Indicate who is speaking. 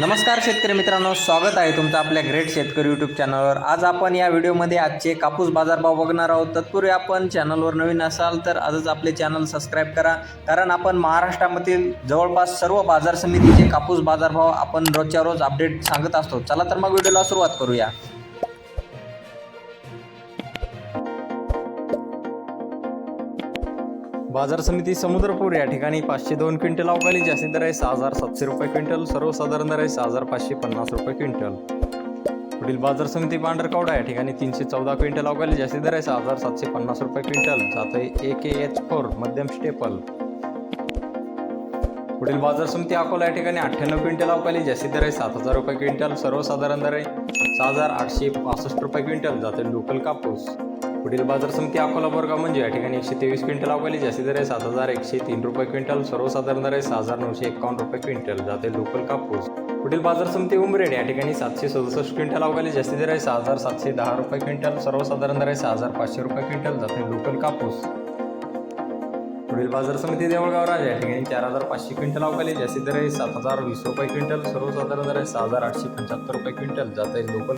Speaker 1: नमस्कार शेतकरी मित्रांनो स्वागत आहे तुमचं आपल्या ग्रेट शेतकरी यूट्यूब चॅनलवर आज आपण या व्हिडिओमध्ये आजचे कापूस बाजारभाव बघणार आहोत. तत्पूर्वी आपण चॅनलवर नवीन असाल तर आजच आपले चॅनल सबस्क्राईब करा. कारण आपण महाराष्ट्रामधील जवळपास सर्व बाजार समितीचे कापूस बाजारभाव आपण रोजच्या रोज अपडेट सांगत असतो. चला तर मग व्हिडिओला सुरुवात करूया. बाजार समिती समुद्रपूर या ठिकाणी पाचशे दोन क्विंटल अवकाळी जास्तीत दर आहे सहा हजार सातशे रुपये क्विंटल सर्वसाधारण दर आहे सहा हजार पाचशे पन्नास रुपये क्विंटल. पुढील बाजार समिती पांढरकवडा या ठिकाणी तीनशे चौदा क्विंटल अवकाळी जास्तीत दर आहे सहा हजार सातशे पन्नास रुपये क्विंटल. जात आहे ए के एच फोर मध्यम स्टेपल. पुढील बाजार समिती अकोला या ठिकाणी अठ्ठ्याण्णव क्विंटल अवकाळी जास्तीत दर आहे सात हजार रुपये क्विंटल. सर्वसाधारण दर आहे सहा हजार आठशे पासष्ट रुपये क्विंटल. जाते लोकल कापूस. पुढील बाजार समिती अकोला बोरगाव म्हणजे या ठिकाणी एकशे तेवीस क्विंटल अकोली जास्ती दर आहे. सात हजार एकशे तीन रुपये क्विंटल सर्वसाधारण दर आहे सहा हजार नऊशे एकावन्न रुपये क्विंटल. जाते लोकल कापूस. पुढील बाजार समिती उमरेड या ठिकाणी सातशे सदुसष्ट क्विंटल अवकाली जास्ती दर आहे. सहा हजार सातशे दहा रुपये क्विंटल सर्वसाधारण दर आहे सहा हजार पाचशे रुपये क्विंटल. जाते लोकल कापूस. पुढील बाजार समिती देवळगाव राजा या ठिकाणी चार हजार पाचशे क्विंटल अवकाली जास्ती दर आहे. सात हजार वीस रुपये क्विंटल सर्वसाधारण दर आहे सहा हजार आठशे पंच्याहत्तर रुपये क्विंटल. जाते लोकल